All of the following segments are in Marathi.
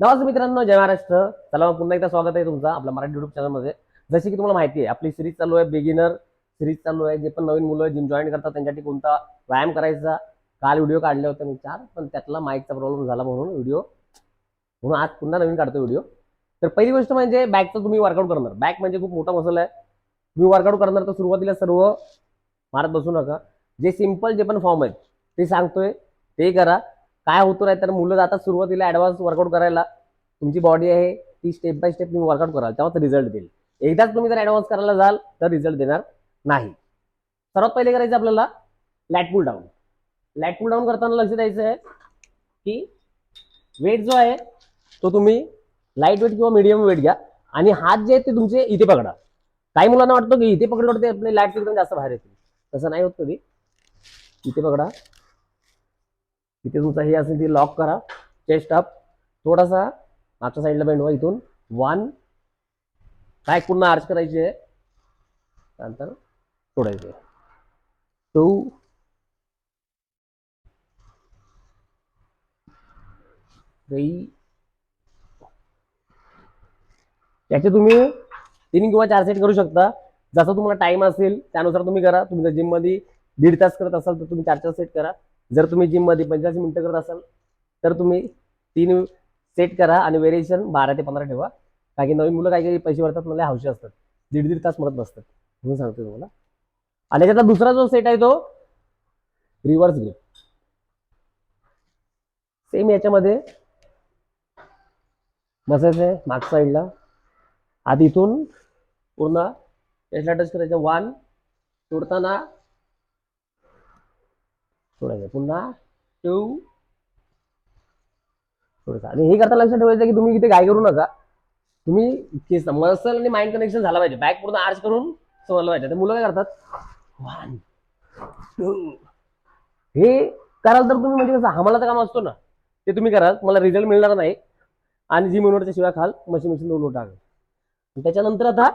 नमस्कार मित्रांनो जय महाराष्ट्र. चला मग पुन्हा एकदा स्वागत आहे तुमचं आपल्या मराठी युट्यूब चॅनलमध्ये जशी की तुम्हाला माहिती आहे आपली सिरीज चालू आहे बिगिनर सिरीज चालू आहे जे पण नवीन मुलं जिम जॉईन करतात त्यांच्यासाठी कोणता व्यायाम करायचा? काल व्हिडिओ काढले होते मी चार पण त्यातला माईकचा प्रॉब्लेम झाला म्हणून व्हिडिओ म्हणून आज पुन्हा नवीन काढतो व्हिडिओ तर पहिली गोष्ट म्हणजे बॅकचं तुम्ही वर्कआउट करणार. बॅक म्हणजे खूप मोठा मसल आहे. तुम्ही वर्कआउट करणार तर सुरुवातीला सर्व मारत बसू नका. जे सिंपल जे पण फॉर्म आहेत ते सांगतोय ते करा. काय होतो नाही तर मुलं जातात सुरुवातीला ॲडव्हान्स वर्कआउट करायला तुमची बॉडी आहे ती स्टेप बाय स्टेप तुम्ही वर्कआउट कराल तेव्हा रिझल्ट देईल. एकदाच तुम्ही जर ॲडव्हान्स करायला जाल तर रिझल्ट देणार नाही. सर्वात पहिले करायचं आपल्याला lat pull down lat pull down करताना लक्ष द्यायचं आहे की वेट जो आहे तो तुम्ही लाइट वेट किंवा मिडियम वेट घ्या आणि हात जे आहेत ते तुमचे इथे पकडा. काही मुलांना वाटतं की इथे पकडलं ते आपले लॅट एकदम जास्त बाहेर येतील. तसं नाही होत कधी. इथे पकडा. इथे तुमचा हे असेल ती लॉक करा. चेस्ट अप थोडासा मागच्या साईडला बेंड व्हा इथून. वन काय पूर्ण आर्च करायची आहे? त्यानंतर सोडायचे टू थ्री याचे तुम्ही तीन किंवा चार सेट करू शकता. जसं तुम्हाला टाइम असेल त्यानुसार तुम्ही करा. तुम्ही जर जिममध्ये दीड तास करत असाल तर तुम्ही चार चार सेट करा. जर तुम्ही जिममध्ये पंचवीस मिनटं करत असाल तर तुम्ही तीन सेट करा आणि व्हेरिएशन बारा ते पंधरा ठेवा. कारण की नवीन मुलं काही काही पैसे भरतात मला हौशी असतात. दीड दीड तास मरत बसतात. म्हणून सांगतो तुम्हाला. आणि त्याचा दुसरा जो सेट आहे तो रिव्हर्स ग्रिप सेम याच्यामध्ये बसायचं आहे मागच्या साईडला आधी इथून पूर्ण याला टच करायचं. वन तोडताना सोडायचं पुन्हा टू सोडायचं आणि हे करता लक्षात ठेवायचं की तुम्ही इथे काय करू नका. तुम्ही मसल आणि माइंड कनेक्शन झाला पाहिजे. बॅक पूर्ण आर्च करून समजलं पाहिजे. ते मुलं काय करतात? वन टू हे कराल तर तुम्ही म्हणजे कसं हमालाचं काम असतो ना. ते तुम्ही कराल. मला रिझल्ट मिळणार नाही. आणि जी मिनिटच्या शिवाय खाल मशीन मशीन दोन टाका त्याच्यानंतर आता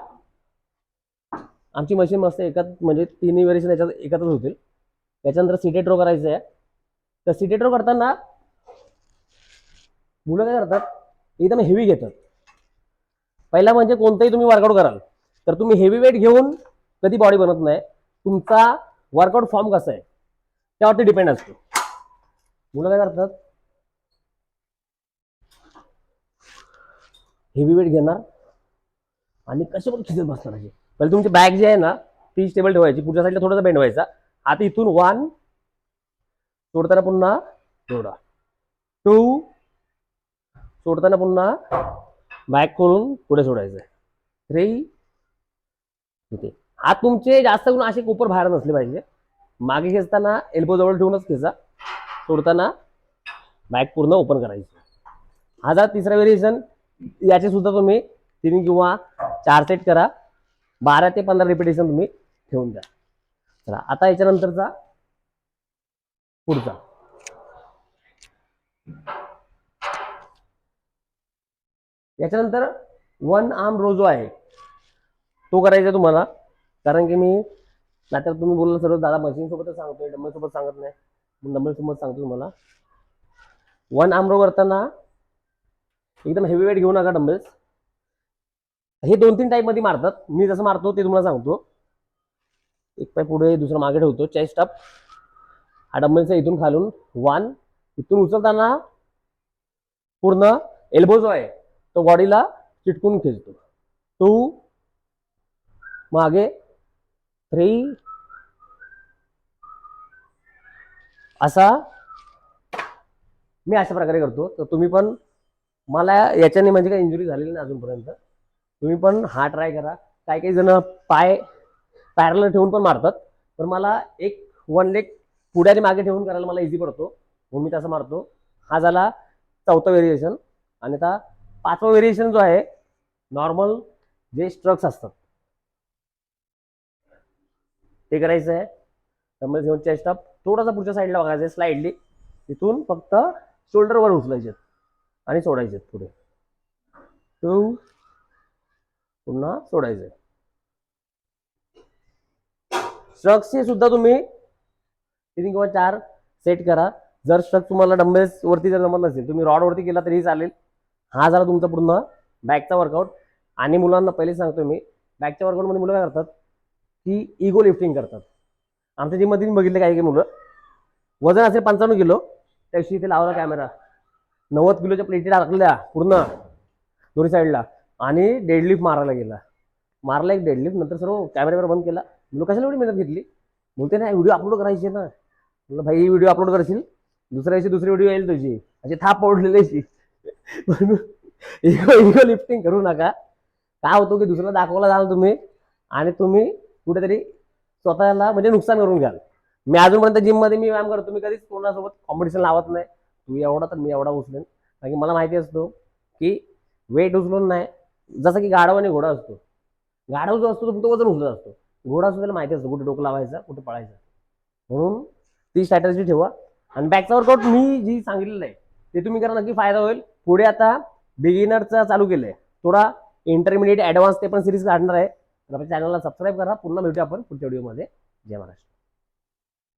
आमची मशीन मस्त एकात म्हणजे तिन्ही व्हेरिएशन याच्यात एकत्रच होतील. त्याच्यानंतर सिटेट रो करायचं आहे तर सिटेट रो करताना मुलं काय करतात? एकदम हेवी घेतात. पहिला म्हणजे कोणतंही तुम्ही वर्कआउट कराल. तर तुम्ही हेवी वेट घेऊन कधी बॉडी बनत नाही. तुमचा वर्कआउट फॉर्म कसा आहे? त्यावरती डिपेंड असतो. मुलं काय करतात? हेवी वेट घेणार. आणि कसे पण खिचत बसणार असे पहिले तुमची बॅग जी आहे ना ती स्टेबल ठेवायची. पुढच्या साईडला थोडासा बेंड व्हायचा. आता इथून वन सोडताना पुन्हा जोडा. टू सोडताना पुन्हा बॅक करून पुढे सोडायचं थ्री इथे. हात तुमचे जास्त करून असे कोपर बाहेर नसले पाहिजे. मागे खेचताना एल्बो जवळ ठेवूनच खेचा. सोडताना बॅक पूर्ण ओपन करायची. हा जर तिसरा व्हेरिएशन याचे सुद्धा तुम्ही तीन किंवा चार सेट करा. बारा ते पंधरा रिपिटेशन तुम्ही ठेवून द्या. चला आता याच्यानंतरचा पुढचा. याच्यानंतर वन आर्म रोजो आहे तो करायचा तुम्हाला. कारण की मी नाहीतर तुम्ही बोलला सर्व दादा मशीन सोबतच सांगतोय डंबल सोबत सांगत नाही. डंबल सोबत सांगतो तुम्हाला. वन आर्म रो करताना एकदम हेवी वेट घेऊ नका डंबल्स. हे दोन तीन टाईपमध्ये मारतात. मी जसं मारतो ते तुम्हाला सांगतो. एक पाय पुढे दुसरा मागे ठेवतो. चेस्ट अप हा डंबलचा इथून खालून. वन इथून उचलताना पूर्ण एल्बो जो आहे तो बॉडीला चिटकून खेचतो. टू मागे. थ्री असा मी अशा प्रकारे करतो. तर तुम्ही पण मला याच्याने म्हणजे काही इंजुरी झालेली नाही अजूनपर्यंत. तुम्ही पण हा ट्राय करा. काही काही जण पाय पॅरल ठेवून पण मारतात. पण मला एक वन लेग पुढे आणि मागे ठेवून करायला मला इझी पडतो. म्हणून मी तसं मारतो. हा झाला चौथा व्हेरिएशन आणि आता पाचवा व्हेरिएशन जो आहे नॉर्मल जे स्ट्रक्स असतात. ते करायचं आहे. डंबल घेऊन चेस्ट अप थोडासा पुढच्या साईडला बघायचं आहे स्लाइडली तिथून फक्त शोल्डरवर उचलायचे आणि सोडायचे पुढे. टू पुन्हा सोडायचे स्ट्रक्सचे सुद्धा तुम्ही तीन किंवा चार सेट करा. जर स्ट्रक तुम्हाला डंबेल्स वरती जर जमत नसेल तुम्ही रॉड वरती केला तरीही चालेल. हा झाला तुमचा पूर्ण बॅकचा वर्कआउट आणि मुलांना पहिले सांगतो मी बॅकच्या वर्कआउटमध्ये मुलं काय करतात? की इगो लिफ्टिंग करतात. आमच्या जिममध्ये मी बघितले काही काही मुलं. वजन असेल पंचावन्न किलो त्या दिवशी इथे लावला कॅमेरा नव्वद किलोच्या प्लेटी टाकल्या पूर्ण दोन्ही साईडला आणि डेडलिफ्ट मारायला गेला. मारला एक डेडलिफ्ट नंतर सर्व कॅमेऱ्यावर बंद केला. म्हणून कशाला एवढी मेहनत घेतली? बोलते नाही व्हिडिओ अपलोड करायचे ना. म्हणलं भाई ही व्हिडिओ अपलोड करशील? दुसऱ्या दिवशी दुसरी व्हिडिओ येईल तुझी. अशी थाप पडलेली इगो इगो लिफ्टिंग करू नका. काय होतो की दुसऱ्याला दाखवला जाल तुम्ही आणि तुम्ही कुठेतरी स्वतःला म्हणजे नुकसान करून घ्याल. मी अजूनपर्यंत जिममध्ये मी व्यायाम करतो मी कधीच कोणासोबत कॉम्पिटिशन लावत नाही. तू एवढा तर मी एवढा उचलेन. कारण की मला माहिती असतो की वेट उचलून नाही जसं की गाढव आणि घोडा असतो. गाढव जो असतो तो फक्त वजन उचलत असतो. घोडा सुद्धा माहिती असतं कुठे डोकं लावायचं कुठे पळायचं. म्हणून ती स्ट्रॅटजी ठेवा. आणि बॅकचा वर्कआउट मी जी सांगितलेलं आहे ते तुम्ही करा नक्की फायदा होईल. पुढे आता बिगिनरचा चालू केलंय. थोडा इंटरमिडिएट ॲडव्हान्स ते पण सिरीज काढणार आहे. तर आपल्या चॅनलला सबस्क्राईब करा. पुन्हा भेटू आपण पुढच्या व्हिडिओमध्ये जय महाराष्ट्र.